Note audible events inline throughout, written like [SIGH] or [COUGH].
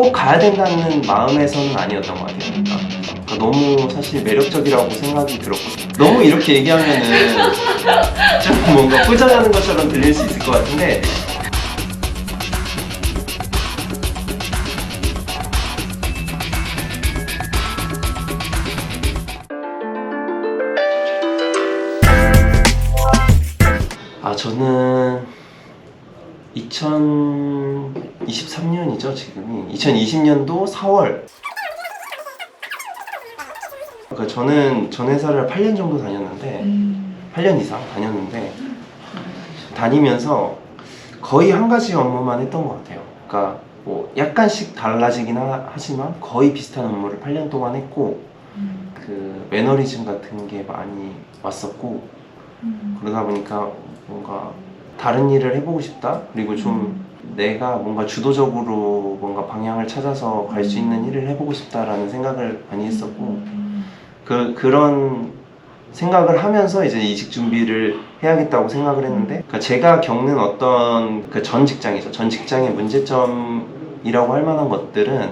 꼭 가야 된다는 마음에서는 아니었던 것 같아요. 그러니까, 그러니까 너무 사실 매력적이라고 생각이 들었거든요. 너무 이렇게 얘기하면은 좀 뭔가 포장하는 것처럼 들릴 수 있을 것 같은데 아 저는 2023년이죠 지금이. 2020년도 4월. 그러니까 저는 전 회사를 8년 정도 다녔는데 8년 이상 다녔는데 다니면서 거의 한 가지 업무만 했던 것 같아요. 그러니까 뭐 약간씩 달라지긴 하, 하지만 거의 비슷한 업무를 8년 동안 했고 그 매너리즘 같은 게 많이 왔었고 그러다 보니까 뭔가 다른 일을 해보고 싶다. 그리고 좀 내가 뭔가 주도적으로 뭔가 방향을 찾아서 갈 수 있는 일을 해보고 싶다라는 생각을 많이 했었고 그 그런 생각을 하면서 이제 이직 준비를 해야겠다고 생각을 했는데 그러니까 제가 겪는 어떤 그 전 직장이죠. 전 직장의 문제점이라고 할 만한 것들은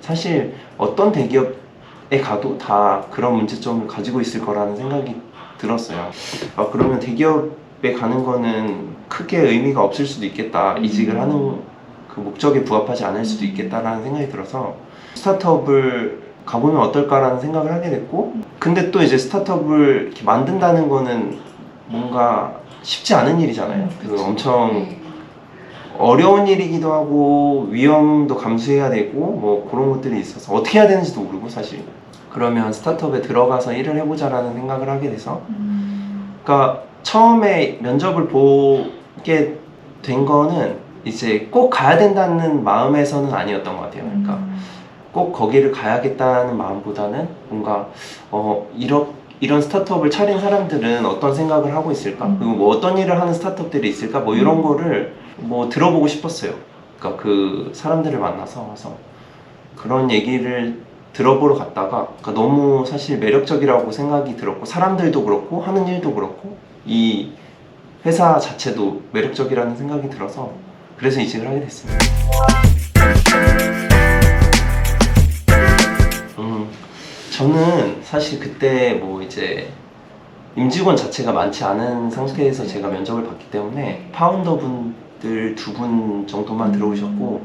사실 어떤 대기업에 가도 다 그런 문제점을 가지고 있을 거라는 생각이 들었어요. 아, 그러면 대기업에 가는 거는 크게 의미가 없을 수도 있겠다. 이직을 하는 그 목적에 부합하지 않을 수도 있겠다라는 생각이 들어서 스타트업을 가보면 어떨까라는 생각을 하게 됐고 근데 또 이제 스타트업을 이렇게 만든다는 거는 뭔가 쉽지 않은 일이잖아요. 그 엄청 어려운 일이기도 하고 위험도 감수해야 되고 뭐 그런 것들이 있어서 어떻게 해야 되는지도 모르고 사실. 그러면 스타트업에 들어가서 일을 해보자라는 생각을 하게 돼서 그러니까 처음에 면접을 보 게 된 거는 이제 꼭 가야 된다는 마음에서는 아니었던 것 같아요. 그러니까 꼭 거기를 가야겠다는 마음보다는 뭔가 어 이런 이런 스타트업을 차린 사람들은 어떤 생각을 하고 있을까? 음. 그리고 뭐 어떤 일을 하는 스타트업들이 있을까? 뭐 이런 음. 거를 뭐 들어보고 싶었어요. 그러니까 그 사람들을 만나서 그래서 그런 얘기를 들어보러 갔다가 그러니까 너무 사실 매력적이라고 생각이 들었고 사람들도 그렇고 하는 일도 그렇고 이 회사 자체도 매력적이라는 생각이 들어서 그래서 이직을 하게 됐습니다. 음, 저는 사실 그때 뭐 이제 임직원 자체가 많지 않은 상태에서 제가 면접을 봤기 때문에 파운더 분들 두 분 정도만 들어오셨고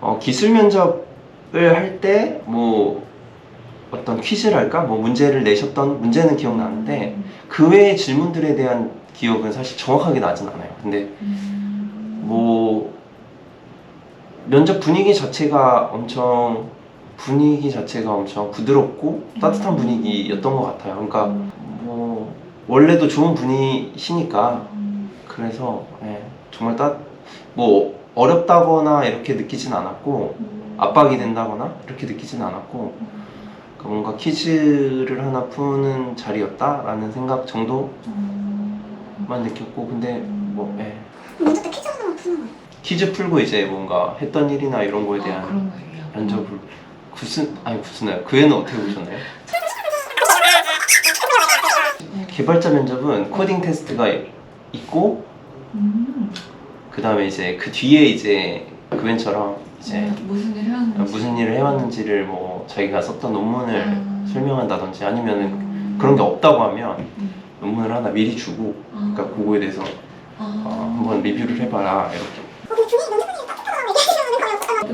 어, 기술 면접을 할 때 뭐 어떤 퀴즈랄까 뭐 문제를 내셨던 문제는 기억나는데 그 외의 질문들에 대한 기억은 사실 정확하게 나진 않아요. 근데 뭐 면접 분위기 자체가 엄청 분위기 자체가 엄청 부드럽고 따뜻한 분위기였던 것 같아요. 그러니까 뭐 원래도 좋은 분이시니까 그래서 예, 정말 따뭐 어렵다거나 이렇게 느끼진 않았고 압박이 된다거나 이렇게 느끼진 않았고 그 뭔가 퀴즈를 하나 푸는 자리였다라는 생각 정도 만 느꼈고 근데 뭐 예. 먼저 때 퀴즈 하나만 푸는 거예요. 퀴즈 풀고 이제 뭔가 했던 일이나 이런 거에 대한 아, 그런 거예요. 면접을 구슨 아니 구슨나요? 그 애는 어떻게 보셨나요? 개발자 면접은 코딩 테스트가 있고 음. 그 다음에 이제 그 뒤에 이제 그 왼처럼 이제 음, 무슨 일 해왔는지 무슨 일을 해왔는지를 뭐 자기가 썼던 논문을 음. 설명한다든지 아니면은 음. 그런 게 없다고 하면 음. 논문을 하나 미리 주고 아. 그러니까 그거에 대해서 아. 어, 한번 리뷰를 해봐라 이렇게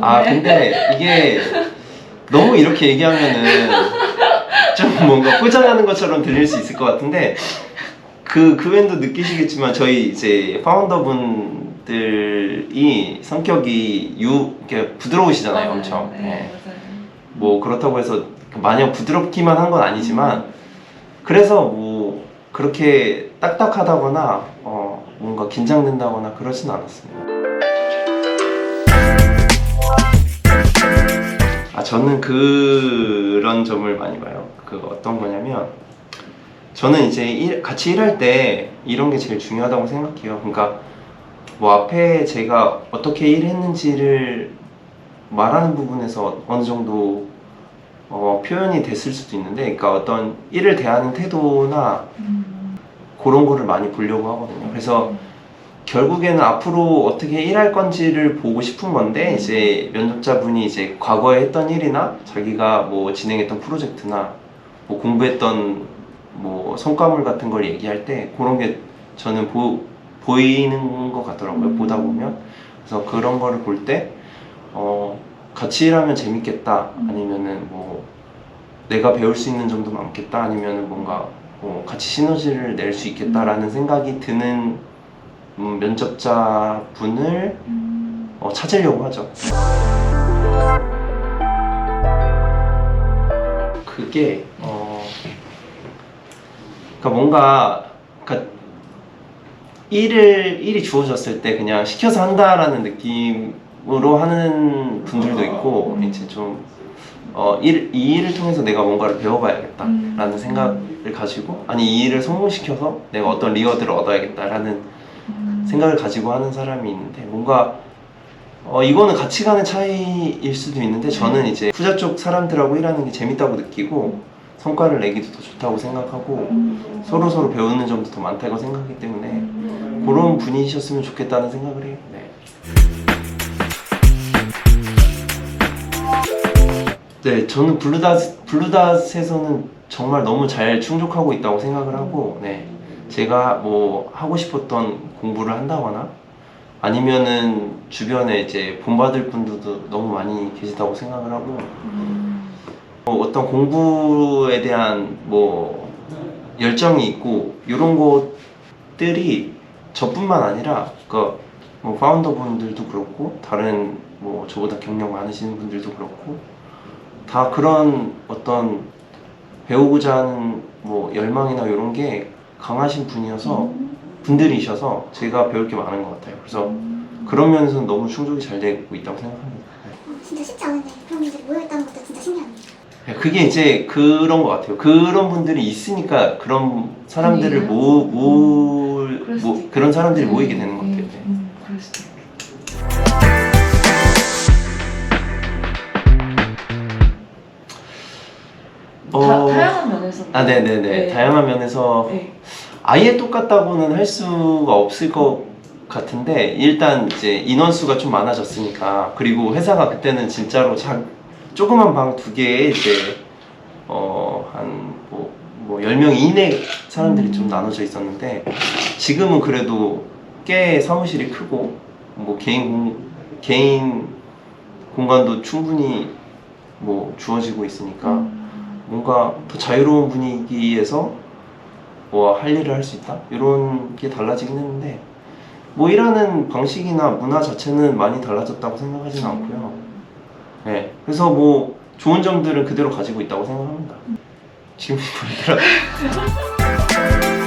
아 네. 근데 이게 너무 이렇게 얘기하면은 좀 뭔가 포장하는 것처럼 들릴 수 있을 것 같은데 그 그웬도 느끼시겠지만 저희 이제 파운더 분들이 성격이 유 이렇게 부드러우시잖아요, 맞아요. 엄청. 네, 네. 맞아요. 뭐 그렇다고 해서 마냥 부드럽기만 한 건 아니지만 그래서 뭐 그렇게 딱딱하다거나 어 뭔가 긴장된다거나 그러진 않았습니다. 아 저는 그런 점을 많이 봐요. 그 어떤 거냐면 저는 이제 일- 같이 일할 때 이런 게 제일 중요하다고 생각해요. 그러니까 뭐 앞에 제가 어떻게 일했는지를 말하는 부분에서 어느 정도 어, 표현이 됐을 수도 있는데, 그러니까 어떤 일을 대하는 태도나 음. 그런 거를 많이 보려고 하거든요. 그래서 결국에는 앞으로 어떻게 일할 건지를 보고 싶은 건데 이제 면접자분이 이제 과거에 했던 일이나 자기가 뭐 진행했던 프로젝트나 뭐 공부했던 뭐 성과물 같은 걸 얘기할 때 그런 게 저는 보, 보이는 것 같더라고요 보다 보면. 그래서 그런 거를 볼 때 어, 같이 일하면 재밌겠다. 아니면은 뭐 내가 배울 수 있는 점도 많겠다. 아니면은 뭔가 뭐 같이 시너지를 낼 수 있겠다라는 생각이 드는 음, 면접자 분을 음. 어, 찾으려고 하죠. 그게 어, 그러니까 뭔가 그러니까 일을 일이 주어졌을 때 그냥 시켜서 한다라는 느낌으로 하는 분들도 있고 이제 좀 어, 일, 이 일을 통해서 내가 뭔가를 배워봐야겠다라는 음. 생각을 가지고 아니 이 일을 성공시켜서 내가 어떤 리워드를 얻어야겠다라는 음. 생각을 가지고 하는 사람이 있는데 뭔가 어 이거는 가치관의 차이일 수도 있는데 저는 이제 후자 쪽 사람들하고 일하는 게 재밌다고 느끼고 성과를 내기도 더 좋다고 생각하고 음. 서로 서로 배우는 점도 더 많다고 생각하기 때문에 음. 그런 분이셨으면 좋겠다는 생각을 해요. 네. 네, 저는 블루닷 블루닷에서는 정말 너무 잘 충족하고 있다고 생각을 하고, 네, 제가 뭐 하고 싶었던 공부를 한다거나 아니면은 주변에 이제 본받을 분들도 너무 많이 계시다고 생각을 하고, 음. 뭐 어떤 공부에 대한 뭐 열정이 있고 이런 것들이 저뿐만 아니라 그뭐 파운더 분들도 그렇고 다른 뭐 저보다 경력 많으신 분들도 그렇고 다 그런 어떤 배우고자 하는 뭐 열망이나 이런 게 강하신 분이어서 분들이셔서 제가 배울 게 많은 것 같아요. 그래서 그런 면에서는 너무 충족이 잘 되고 있다고 생각합니다. 네. 어, 진짜 쉽지 않은데 그런 분들이 모여있다는 것도 진짜 신기하네요. 그게 이제 그런 것 같아요. 그런 분들이 있으니까 그런 사람들을 분위기가? 모, 모. 그런 사람들이 모이게 되는 것 같아요. 어, 다 양한 면에서. 아, 네네네. 네. 다양한 면에서 네. 아예 똑같다고는 할 수가 없을 것 같은데 일단 이제 인원수가 좀 많아졌으니까 그리고 회사가 그때는 진짜로 작, 조그만 방 두 개에 이제 어한뭐 뭐 10명 이내 사람들이 좀 나눠져 있었는데 지금은 그래도 꽤 사무실이 크고 뭐 개인 공, 개인 공간도 충분히 뭐 주어지고 있으니까 음. 뭔가 더 자유로운 분위기에서 뭐 할 일을 할 수 있다 이런 게 달라지긴 했는데 뭐 일하는 방식이나 문화 자체는 많이 달라졌다고 생각하진 않고요. 네, 그래서 뭐 좋은 점들은 그대로 가지고 있다고 생각합니다. 지금 보이더라. [LAUGHS]